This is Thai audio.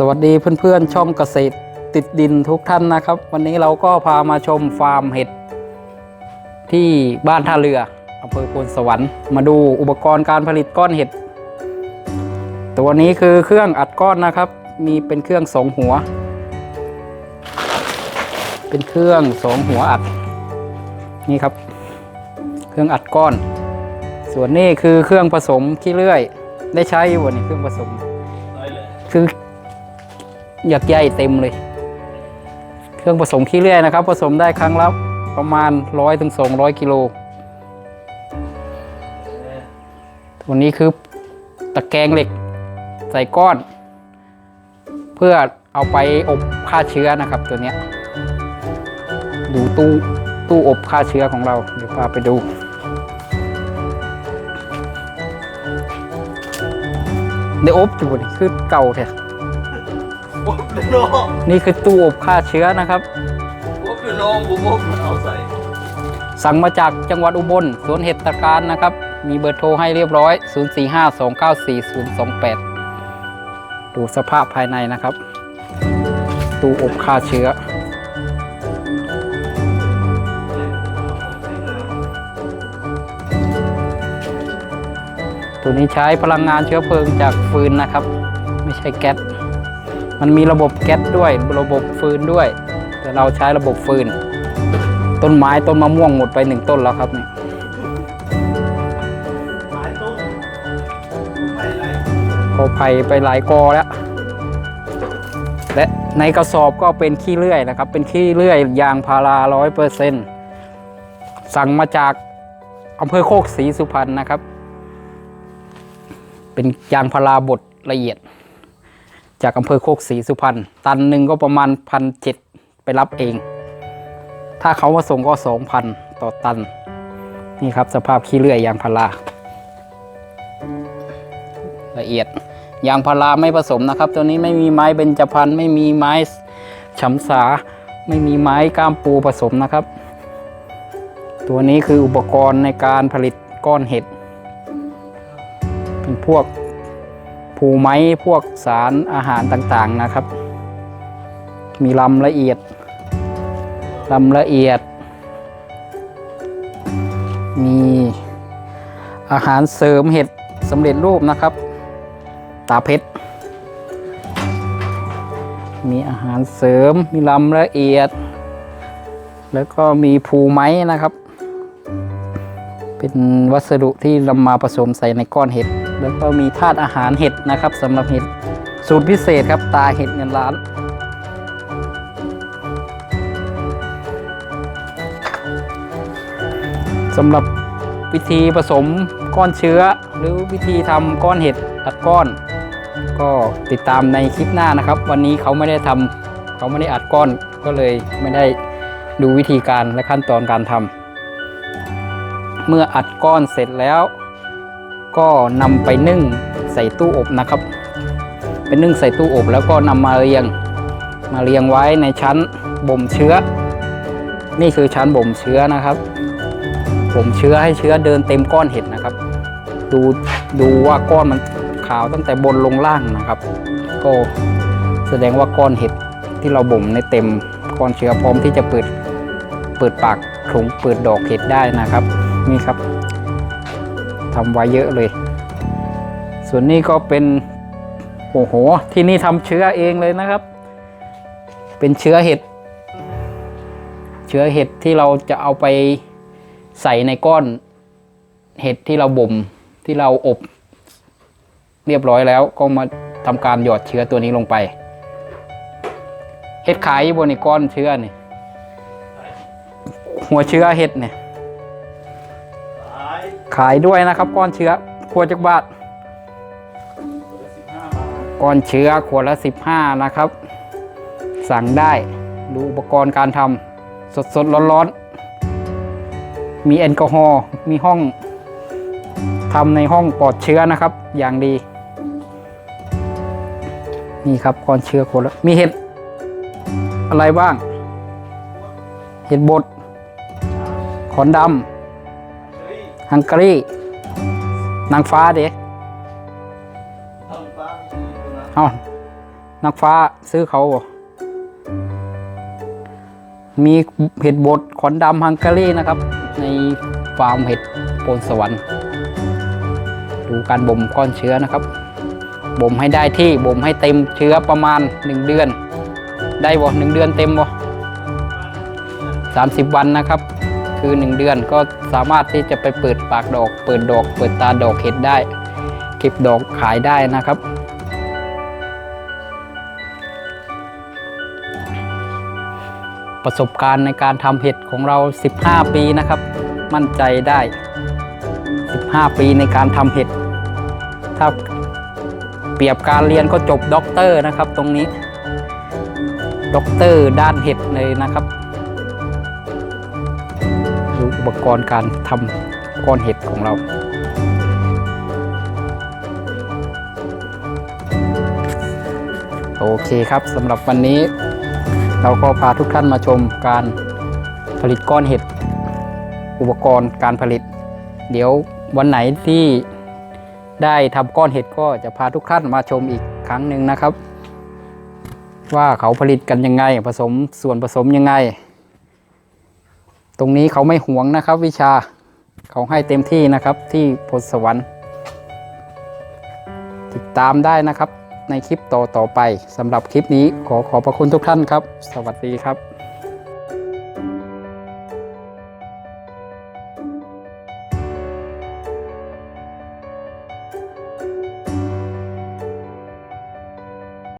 สวัสดีเพื่อนๆช่องเกษตรติดดินทุกท่านนะครับ วันนี้เราก็พามาชมฟาร์มเห็ด ที่บ้านท่าเรืออำเภอโพนสวรรค์มาดูอุปกรณ์การผลิตก้อนเห็ด ตัวนี้คือเครื่องอัดก้อนนะครับ มีเป็นเครื่องสองหัว เป็นเครื่องสองหัวอัดนี่ครับ เครื่องอัดก้อน ส่วนนี้คือเครื่องผสมขี้เลื่อย ได้ใช้วันนี้เครื่องผสมคือ หยักใหญ่เต็มเลย เครื่องผสมขี้เลื่อยนะครับ ผสมได้ครั้งละประมาณร้อยถึงสองร้อยกิโล ตัวนี้คือตะแกรงเหล็กใส่ก้อน เพื่อเอาไปอบฆ่าเชื้อนะครับตัวนี้ยดูตู้ตู้อบฆ่าเชื้อของเรา เดี๋ยวพาไปดูเดี๋ยวอบอยู่นี่คือเก่าแท้ ปุ๊บเป็นโลนี่คือตู้อบฆ่าเชื้อนะครับปุ๊บเป็นโลปุ๊บปุ๊บเอาใส่ สั่งมาจากจังหวัดอุบลสวนเห็ดตะการนะครับ มีเบอร์โทรให้เรียบร้อย 0452944028 ดูสภาพภายในนะครับ ตู้อบฆ่าเชื้อตัวนี้ใช้พลังงานเชื้อเพลิงจากฟืนนะครับ ไม่ใช่แก๊ส มันมีระบบแก๊สด้วย ระบบฟืนด้วย แต่เราใช้ระบบฟืน ต้นไม้ต้นมะม่วงหมดไปหนึ่งต้นแล้วครับนี่ยตุ้มไม่ไรกอไผ่ไปหลายกอแล้ว และในกระสอบก็เป็นขี้เลื่อยนะครับ เป็นขี้เลื่อยยางพาราร้อยเปอร์เซ็นต์สั่งมาจากอำเภอโคกศรีสุพรรณนะครับ เป็นยางพาราบดละเอียด จากอำเภอโคกศรีสุพรรณตันหนึ่งก็ประมาณพันเจ็ดไปรับเอง ถ้าเขามาส่งก็สองพันต่อตัน นี่ครับสภาพขี้เลื่อยยางพาราละเอียดยางพาราไม่ผสมนะครับ ตัวนี้ไม่มีไม้เบญจพรรณไม่มีไม้ฉำสา ไม่มีไม้ก้ามปูผสมนะครับ ตัวนี้คืออุปกรณ์ในการผลิตก้อนเห็ด เป็นพวก ผูไม้พวกสารอาหารต่างๆนะครับ มีลำละเอียดลำละเอียด มีอาหารเสริมเห็ดสำเร็จรูปนะครับ ตาเพชร มีอาหารเสริม มีลำละเอียด แล้วก็มีภูไม้นะครับ เป็นวัสดุที่นำมาผสมใส่ในก้อนเห็ด แล้วก็มีธาตุอาหารเห็ดนะครับสำหรับเห็ดสูตรพิเศษครับตาเห็ดเงินล้าน สำหรับวิธีผสมก้อนเชื้อ หรือวิธีทำก้อนเห็ดอัดก้อน ก็ติดตามในคลิปหน้านะครับ วันนี้เขาไม่ได้ทำเขาไม่ได้อัดก้อนก็เลยไม่ได้ดูวิธีการและขั้นตอนการทำเมื่ออัดก้อนเสร็จแล้ว ก็นำไปนึ่งใส่ตู้อบนะครับเป็นนึ่งใส่ตู้อบแล้วก็นำมาเรียงมาเรียงไว้ในชั้นบ่มเชื้อ นี่คือชั้นบ่มเชื้อนะครับผมเชื้อให้เชื้อเดินเต็มก้อนเห็ดนะครับ ดูดูว่าก้อนมันขาวตั้งแต่บนลงล่างนะครับ ก็แสดงว่าก้อนเห็ดที่เราบ่มในเต็มก้อนเชื้อพร้อมที่จะเปิดเปิดปากถุงเปิดดอกเห็ดได้นะครับ นี่ครับ ทำไว้เยอะเลย ส่วนนี้ก็เป็นโอ้โห ที่นี่ทำเชื้อเองเลยนะครับ เป็นเชื้อเห็ด เชื้อเห็ดที่เราจะเอาไปใส่ในก้อน เห็ดที่เราบ่มที่เราอบ เรียบร้อยแล้วก็มาทำการหยอดเชื้อตัวนี้ลงไป เห็ดขายบนในก้อนเชื้อนี่หัวเชื้อเห็ดเนี่ย ขายด้วยนะครับก้อนเชื้อขวดจักบาทก้อนเชื้อขวดละ 15 นะครับ สั่งได้ดูอุปกรณ์การทำสดๆร้อนๆ มีแอลกอฮอล์มีห้องทำในห้องปลอดเชื้อนะครับ อย่างดี นี่ครับก้อนเชื้อคนละมีเห็ดอะไรบ้าง เห็ดบดขอนดำ ฮังการีนางฟ้าเด็กเอานักฟ้าซื้อเขาบ่มีเห็ดบดขอนดำฮังการีนะครับ ในฟาร์มเห็ดโพนสวรรค์ ดูการบ่มก้อนเชื้อนะครับ บ่มให้ได้ที่บ่มให้เต็มเชื้อประมาณ 1 เดือน ได้บ่หนึ่งเดือนเต็มบ่30วันนะครับ คือ 1 เดือนก็สามารถที่จะไปเปิดปากดอก เปิดดอก เปิดตาดอกเห็ดได้ เก็บดอกขายได้นะครับ ประสบการณ์ในการทำเห็ดของเรา 15 ปีนะครับ มั่นใจได้ 15 ปีในการทำเห็ด ถ้าเปรียบการเรียนก็จบด็อกเตอร์นะครับตรงนี้ด็อกเตอร์ด้านเห็ดเลยนะครับ ปกรณ์การทำก้อนเห็ดของเรา โอเคครับสำหรับวันนี้ เราก็พาทุกท่านมาชมการผลิตก้อนเห็ด อุปกรณ์การผลิต เดี๋ยววันไหนที่ได้ทำก้อนเห็ดก็จะพาทุกท่านมาชมอีกครั้งหนึ่งนะครับ ว่าเขาผลิตกันยังไงผสมส่วนผสมยังไง ตรงนี้เขาไม่หวงนะครับ วิชาเขาให้เต็มที่นะครับที่พลสวรรค์ ติดตามได้นะครับในคลิปต่อต่อไปสำหรับคลิปนี้ขอขอบพระคุณทุกท่านครับ สวัสดีครับ